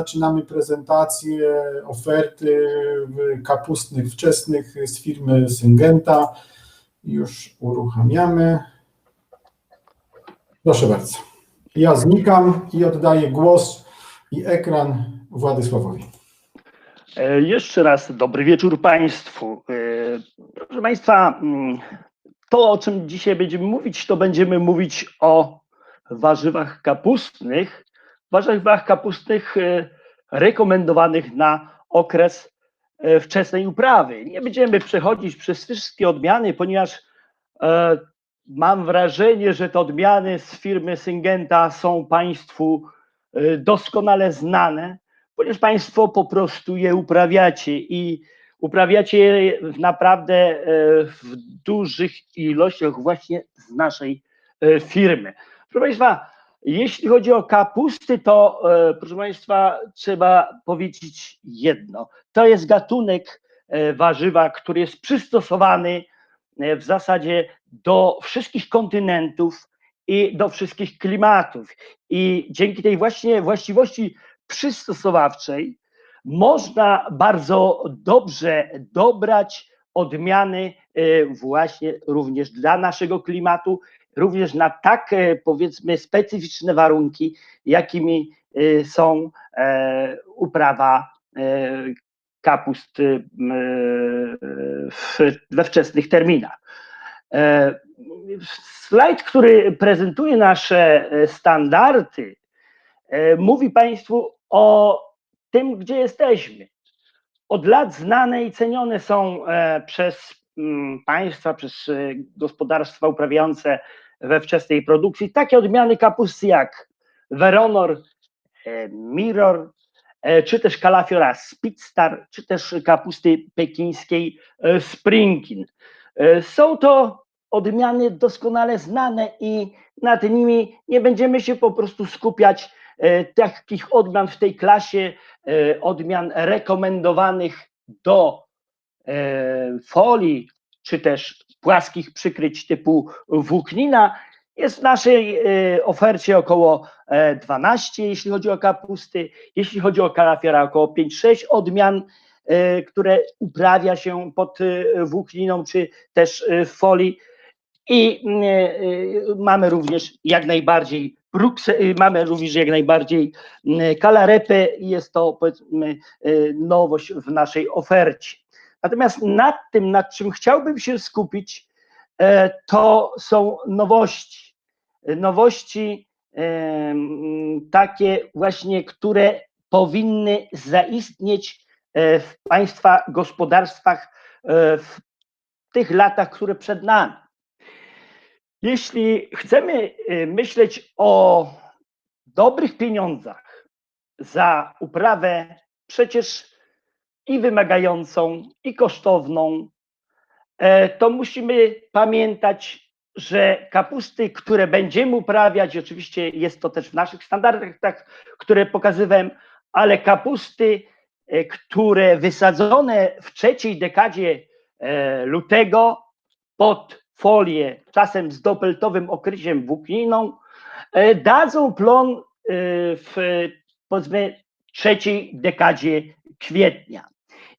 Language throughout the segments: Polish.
zaczynamy prezentację oferty kapustnych wczesnych z firmy Syngenta. Już uruchamiamy. Proszę bardzo. Ja znikam i oddaję głos i ekran Władysławowi. E, Jeszcze raz dobry wieczór Państwu. E, Proszę Państwa, mm, to o czym dzisiaj będziemy mówić, to będziemy mówić o warzywach kapustnych, warzywach kapustnych e, rekomendowanych na okres e, wczesnej uprawy. Nie będziemy przechodzić przez wszystkie odmiany, ponieważ e, mam wrażenie, że te odmiany z firmy Syngenta są Państwu doskonale znane, ponieważ Państwo po prostu je uprawiacie i uprawiacie je naprawdę w dużych ilościach właśnie z naszej firmy. Proszę Państwa, jeśli chodzi o kapusty, to e, proszę Państwa, trzeba powiedzieć jedno. To jest gatunek e, warzywa, który jest przystosowany e, w zasadzie do wszystkich kontynentów i do wszystkich klimatów. I dzięki tej właśnie właściwości przystosowawczej można bardzo dobrze dobrać odmiany właśnie również dla naszego klimatu, również na tak powiedzmy specyficzne warunki, jakimi e, są e, uprawa e, kapust w, we wczesnych terminach. E, Slajd, który prezentuje nasze standardy, mówi Państwu o tym, gdzie jesteśmy. Od lat znane i cenione są przez państwa, przez e, gospodarstwa uprawiające we wczesnej produkcji takie odmiany kapusty jak Veronor, e, Mirror, e, czy też Calafiora Speedstar, czy też kapusty pekińskiej Springin. E, Są to odmiany doskonale znane i nad nimi nie będziemy się po prostu skupiać. Takich odmian w tej klasie, odmian rekomendowanych do folii, czy też płaskich przykryć typu włóknina, jest w naszej e, ofercie około e, 12, jeśli chodzi o kapusty, jeśli chodzi o kalafiora około 5-6 odmian, e, które uprawia się pod e, włókniną, czy też e, w folii. I mm, e, e, mamy również jak najbardziej Brukse, e, mamy również jak najbardziej mm, kalarepę i jest to powiedzmy e, nowość w naszej ofercie. Natomiast nad tym, nad czym chciałbym się skupić, e, to są nowości. E, Nowości e, takie właśnie, które powinny zaistnieć w Państwa gospodarstwach w tych latach, które przed nami. Jeśli chcemy myśleć o dobrych pieniądzach za uprawę przecież i wymagającą, i kosztowną, e, to musimy pamiętać, że kapusty, które będziemy uprawiać, oczywiście jest to też w naszych standardach, tak, które pokazywałem, ale kapusty, e, które wysadzone w trzeciej dekadzie e, lutego pod folię, czasem z doppeltowym okryciem włókniną, dadzą plon w powiedzmy trzeciej dekadzie kwietnia.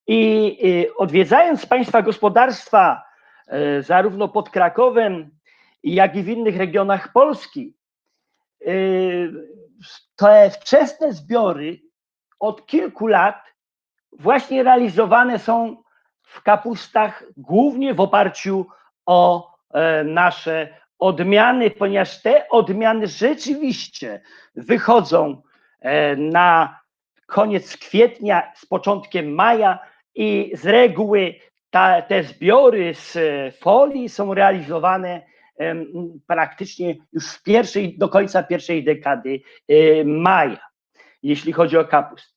I y, odwiedzając Państwa gospodarstwa, y, zarówno pod Krakowem, jak i w innych regionach Polski, y, te wczesne zbiory od kilku lat właśnie realizowane są w kapustach, głównie w oparciu o e, nasze odmiany, ponieważ te odmiany rzeczywiście wychodzą e, na koniec kwietnia, z początkiem maja i z reguły ta, te zbiory z e, folii są realizowane praktycznie już w pierwszej, do końca pierwszej dekady e, maja, jeśli chodzi o kapust.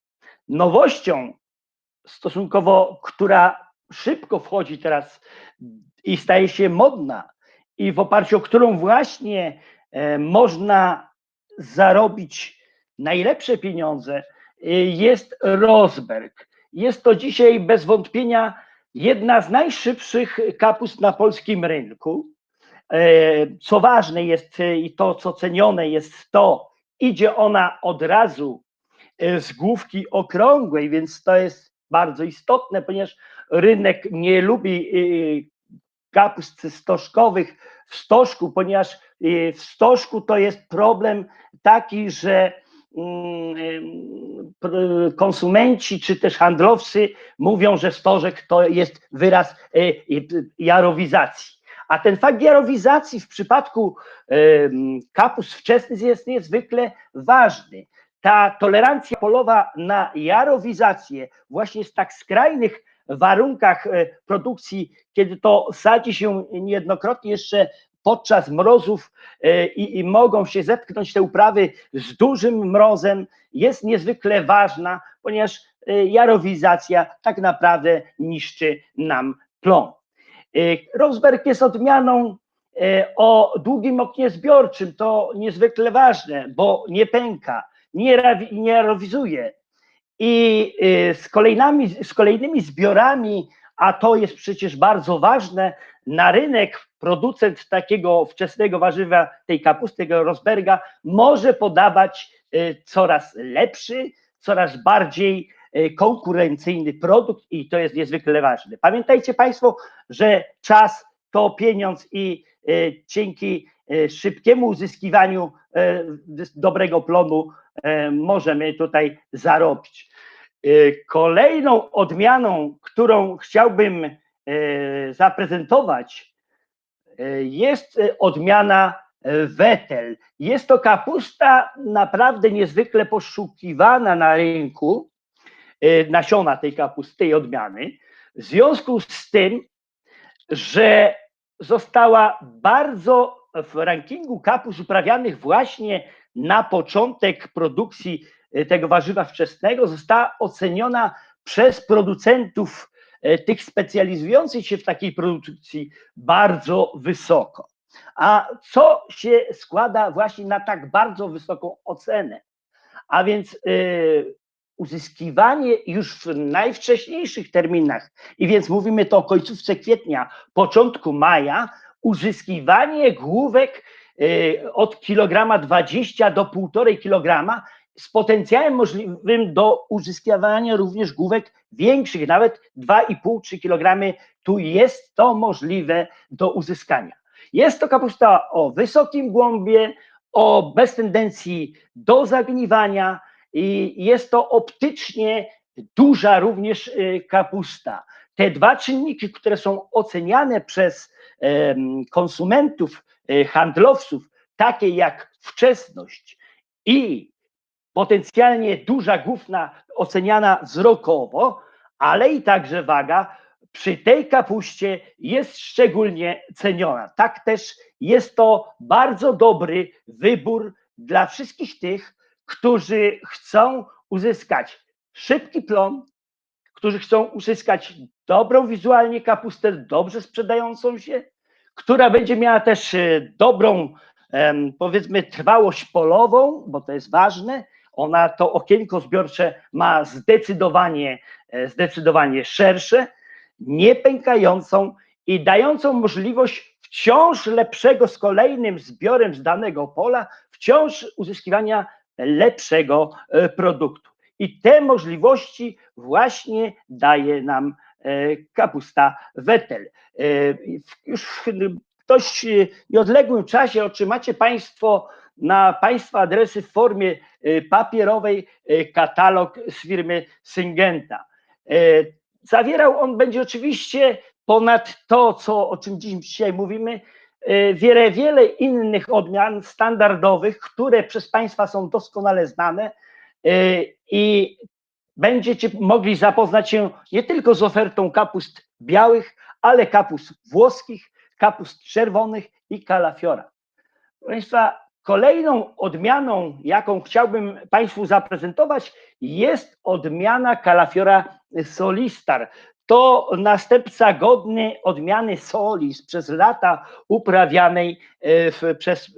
Nowością stosunkowo, która szybko wchodzi teraz i staje się modna i w oparciu o którą właśnie e, można zarobić najlepsze pieniądze, jest Rosberg. Jest to dzisiaj bez wątpienia jedna z najszybszych kapust na polskim rynku. E, Co ważne jest e, i to, co cenione jest to, idzie ona od razu e, z główki okrągłej, więc to jest bardzo istotne, ponieważ rynek nie lubi kapust stożkowych w stożku, ponieważ w stożku to jest problem taki, że konsumenci czy też handlowcy mówią, że stożek to jest wyraz e, jarowizacji. A ten fakt jarowizacji w przypadku em, kapust wczesnych jest niezwykle ważny. Ta tolerancja polowa na jarowizację właśnie w tak skrajnych warunkach e, produkcji, kiedy to sadzi się niejednokrotnie jeszcze podczas mrozów e, i, i mogą się zetknąć te uprawy z dużym mrozem, jest niezwykle ważna, ponieważ e, jarowizacja tak naprawdę niszczy nam plon. E, Rosberg jest odmianą o długim oknie zbiorczym. To niezwykle ważne, bo nie pęka, nie, nie jarowizuje. I z, z kolejnymi zbiorami, a to jest przecież bardzo ważne, na rynek producent takiego wczesnego warzywa, tej kapusty, tego Rosberga, może podawać e, coraz lepszy, coraz bardziej e, konkurencyjny produkt i to jest niezwykle ważne. Pamiętajcie Państwo, że czas to pieniądz i e, dzięki szybkiemu uzyskiwaniu dobrego plonu możemy tutaj zarobić. Kolejną odmianą, którą chciałbym zaprezentować, e, jest e, odmiana e, Wetel. Jest to kapusta naprawdę niezwykle poszukiwana na rynku, e, nasiona tej kapusty, tej odmiany, w związku z tym, że została bardzo w rankingu kapust uprawianych właśnie na początek produkcji e, tego warzywa wczesnego, została oceniona przez producentów e, tych specjalizujących się w takiej produkcji bardzo wysoko. A co się składa właśnie na tak bardzo wysoką ocenę? A więc y, uzyskiwanie już w najwcześniejszych terminach, i więc mówimy to o końcówce kwietnia, początku maja, uzyskiwanie główek y, od kilograma 20 do 1,5 kilograma z potencjałem możliwym do uzyskiwania również główek większych, nawet 2,5-3 kilogramy. Tu jest to możliwe do uzyskania. Jest to kapusta o wysokim głąbie, o bez tendencji do zagniwania i jest to optycznie duża również y, kapusta. Te dwa czynniki, które są oceniane przez konsumentów, y, handlowców, takie jak wczesność i potencjalnie duża główna oceniana wzrokowo, ale i także waga przy tej kapuście jest szczególnie ceniona. Tak też jest to bardzo dobry wybór dla wszystkich tych, którzy chcą uzyskać szybki plon, którzy chcą uzyskać dobrą wizualnie kapustę, dobrze sprzedającą się, która będzie miała też e, dobrą, powiedzmy, trwałość polową, bo to jest ważne. Ona to okienko zbiorcze ma zdecydowanie, e, zdecydowanie szersze, nie pękającą i dającą możliwość wciąż lepszego z kolejnym zbiorem z danego pola, wciąż uzyskiwania lepszego e, produktu. I te możliwości właśnie daje nam e, kapusta Wetel. Już w dość nieodległym czasie otrzymacie Państwo na Państwa adresy w formie e, papierowej e, katalog z firmy Syngenta. E, Zawierał on będzie oczywiście ponad to, co, o czym dziś, dzisiaj mówimy, wiele, wiele innych odmian standardowych, które przez Państwa są doskonale znane i będziecie mogli zapoznać się nie tylko z ofertą kapust białych, ale kapust włoskich, kapust czerwonych i kalafiora. Proszę Państwa, kolejną odmianą, jaką chciałbym Państwu zaprezentować, jest odmiana kalafiora solistar. To następca godny odmiany solis przez lata uprawianej e, w, przez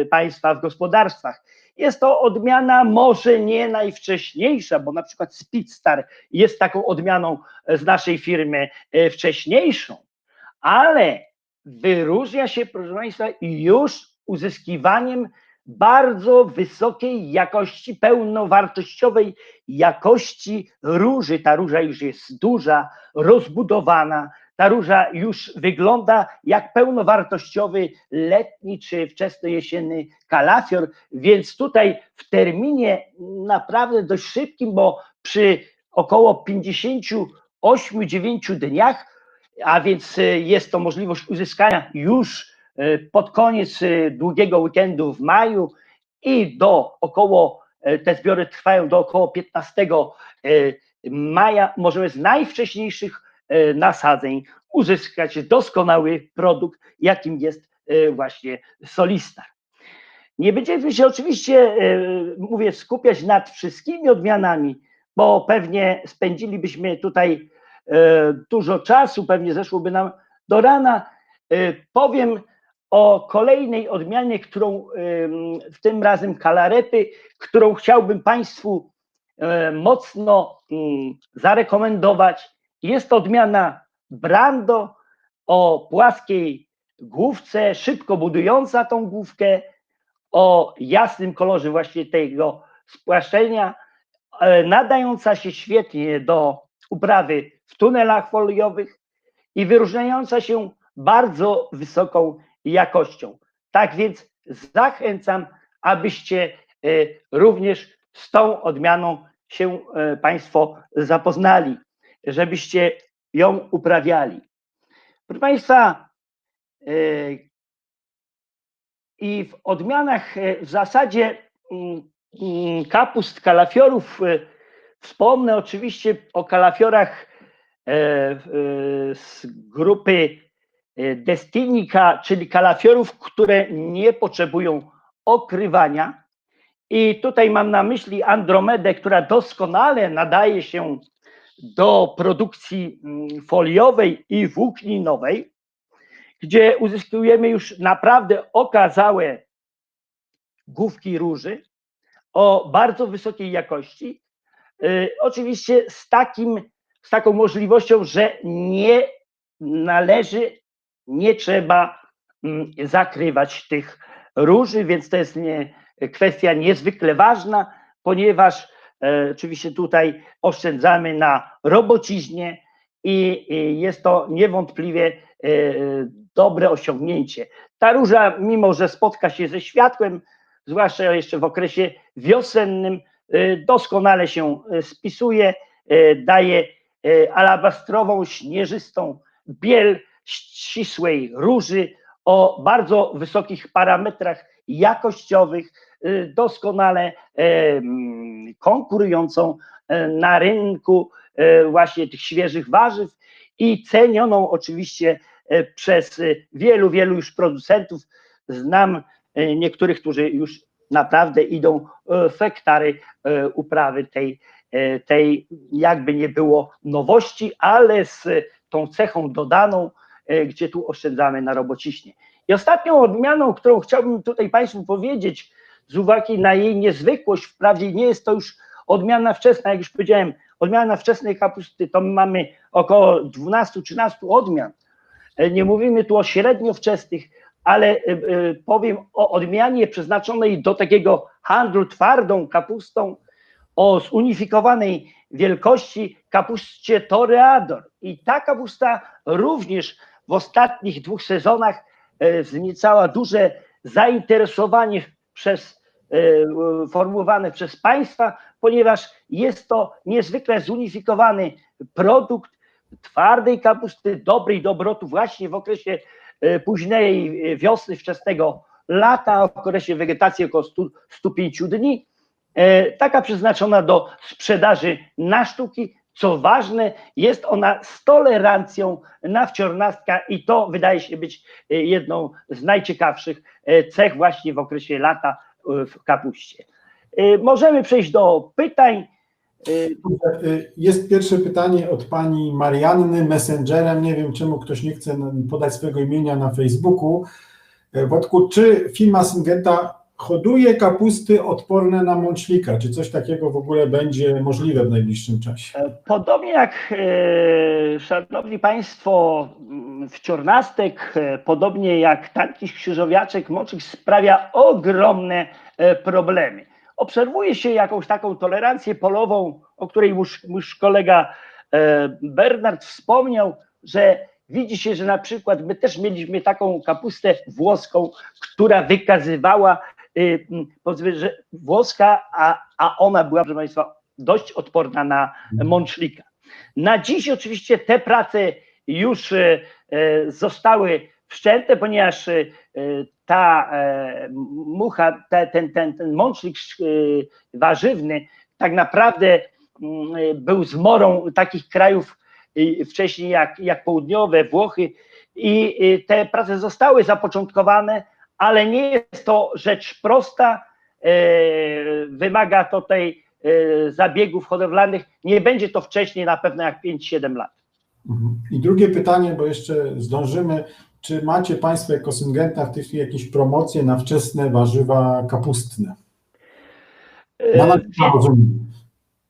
e, Państwa w gospodarstwach. Jest to odmiana może nie najwcześniejsza, bo na przykład Speedstar jest taką odmianą z naszej firmy e, wcześniejszą, ale wyróżnia się, proszę Państwa, już uzyskiwaniem bardzo wysokiej jakości, pełnowartościowej jakości róży. Ta róża już jest duża, rozbudowana. Ta róża już wygląda jak pełnowartościowy letni czy wczesnojesienny kalafior, więc tutaj w terminie naprawdę dość szybkim, bo przy około 58-9 dniach, a więc y, jest to możliwość uzyskania już pod koniec y, długiego weekendu w maju i do około, y, te zbiory trwają do około 15 y, maja, możemy z najwcześniejszych y, nasadzeń uzyskać doskonały produkt, jakim jest y, właśnie Solistar. Nie będziemy się oczywiście, y, mówię, skupiać nad wszystkimi odmianami, bo pewnie spędzilibyśmy tutaj dużo czasu, pewnie zeszłoby nam do rana. Powiem o kolejnej odmianie, którą w tym razem kalarety, którą chciałbym Państwu e, mocno mm, zarekomendować. Jest to odmiana Brando o płaskiej główce, szybko budująca tą główkę, o jasnym kolorze właśnie tego spłaszczenia, e, nadająca się świetnie do uprawy w tunelach foliowych i wyróżniająca się bardzo wysoką jakością. Tak więc zachęcam, abyście e, również z tą odmianą się e, Państwo zapoznali, żebyście ją uprawiali. Proszę Państwa, e, i w odmianach w zasadzie mm, mm, kapust kalafiorów wspomnę oczywiście o kalafiorach z grupy e, Destinica, czyli kalafiorów, które nie potrzebują okrywania. I tutaj mam na myśli Andromedę, która doskonale nadaje się do produkcji mm, foliowej i włókninowej gdzie uzyskujemy już naprawdę okazałe główki róży o bardzo wysokiej jakości. Y, Oczywiście z, takim, z taką możliwością, że nie należy, nie trzeba mm, zakrywać tych róży, więc to jest nie, kwestia niezwykle ważna, ponieważ e, oczywiście tutaj oszczędzamy na robociźnie i, i jest to niewątpliwie e, dobre osiągnięcie. Ta róża, mimo że spotka się ze światłem, zwłaszcza jeszcze w okresie wiosennym, e, doskonale się e, spisuje, e, daje e, alabastrową, śnieżystą biel ścisłej róży o bardzo wysokich parametrach jakościowych, e, doskonale e, mm, konkurującą e, na rynku właśnie tych świeżych warzyw i cenioną oczywiście przez wielu, wielu już producentów. Znam niektórych, którzy już naprawdę idą w hektary uprawy tej, tej jakby nie było nowości, ale z tą cechą dodaną, gdzie tu oszczędzamy na robociśnie. I ostatnią odmianą, którą chciałbym tutaj Państwu powiedzieć, z uwagi na jej niezwykłość, wprawdzie nie jest to już odmiana wczesna, jak już powiedziałem, odmiana wczesnej kapusty, to my mamy około 12-13 odmian. E, Nie mówimy tu o średnio wczesnych, ale e, e, powiem o odmianie przeznaczonej do takiego handlu twardą kapustą, o zunifikowanej wielkości kapustie Toreador. I ta kapusta również w ostatnich dwóch sezonach e, wzniecała duże zainteresowanie przez e, formułowane przez państwa, ponieważ jest to niezwykle zunifikowany produkt twardej kapusty, dobrej do obrotu właśnie w okresie e, późnej wiosny, wczesnego lata, w okresie wegetacji około 100, 105 dni. E, Taka przeznaczona do sprzedaży na sztuki. Co ważne, jest ona z tolerancją na wciornastka i to wydaje się być e, jedną z najciekawszych e, cech właśnie w okresie lata e, w kapuście. Możemy przejść do pytań. Jest pierwsze pytanie od pani Marianny Messengerem. Nie wiem, czemu ktoś nie chce podać swojego imienia na Facebooku. Wodku, czy firma Syngenta hoduje kapusty odporne na mączlika? Czy coś takiego w ogóle będzie możliwe w najbliższym czasie? Podobnie jak e, szanowni Państwo, m, wciornastek, e, podobnie jak tanki krzyżowiaczek moczych, sprawia ogromne e, problemy. Obserwuje się jakąś taką tolerancję polową, o której już, już kolega e, Bernard wspomniał, że widzi się, że na przykład my też mieliśmy taką kapustę włoską, która wykazywała, y, m, powiedzmy, że włoska, a, a ona była, proszę Państwa, dość odporna na mączlika. Na dziś oczywiście te prace już e, e, zostały wszczęte, ponieważ ta e, mucha, te, ten, ten, ten mączlik warzywny tak naprawdę mm, był zmorą takich krajów wcześniej jak, jak południowe, Włochy i te prace zostały zapoczątkowane, ale nie jest to rzecz prosta, e, wymaga tutaj e, zabiegów hodowlanych, nie będzie to wcześniej na pewno jak 5-7 lat. Mhm. I drugie pytanie, bo jeszcze zdążymy. Czy macie Państwo jako Syngenta w tej chwili jakieś promocje na wczesne warzywa kapustne? Na E, nasz rozumiem.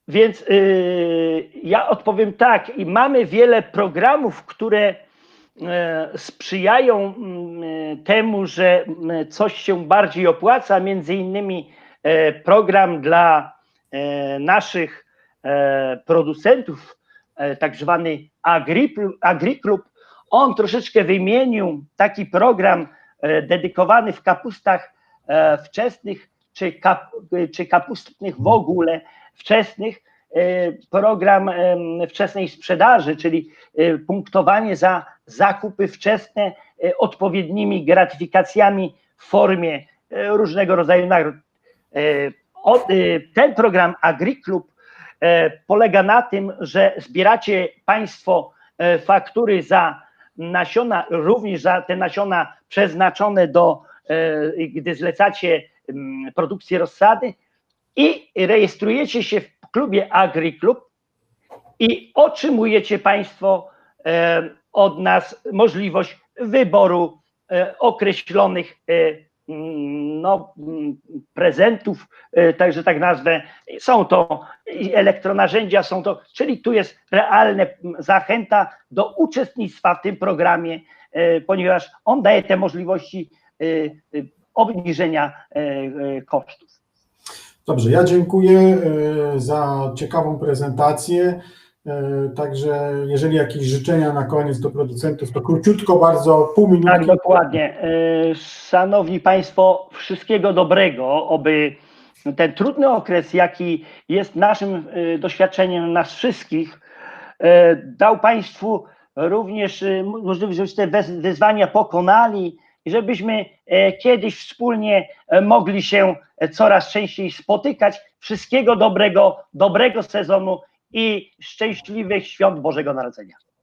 Więc y, ja odpowiem tak. I mamy wiele programów, które sprzyjają mm, temu, że mm, coś się bardziej opłaca. Między innymi e, program dla e, naszych e, producentów, e, tak zwany Agri- AgriClub. On troszeczkę wymienił taki program e, dedykowany w kapustach e, wczesnych czy, czy kapustnych w ogóle wczesnych e, program em, wczesnej sprzedaży, czyli e, punktowanie za zakupy wczesne e, odpowiednimi gratyfikacjami w formie różnego rodzaju nagród. Ten program AgriClub polega na tym, że zbieracie Państwo faktury za nasiona, również za te nasiona przeznaczone do, gdy zlecacie mm, produkcję rozsady, i rejestrujecie się w klubie AgriClub i otrzymujecie Państwo e, od nas możliwość wyboru e, określonych e, mm, no, mm, prezentów, także tak nazwę. Są to elektronarzędzia, są to, czyli tu jest realna zachęta do uczestnictwa w tym programie, ponieważ on daje te możliwości obniżenia kosztów. Dobrze, ja dziękuję e, za ciekawą prezentację. E, Także jeżeli jakieś życzenia na koniec do producentów, to króciutko, bardzo pół minutki. Tak, dokładnie. E, Szanowni Państwo, wszystkiego dobrego, oby ten trudny okres, jaki jest naszym doświadczeniem nas wszystkich, dał Państwu również możliwość, żebyście te wyzwania pokonali i żebyśmy e, kiedyś wspólnie e, mogli się e, coraz częściej spotykać. Wszystkiego dobrego, dobrego sezonu i szczęśliwych świąt Bożego Narodzenia.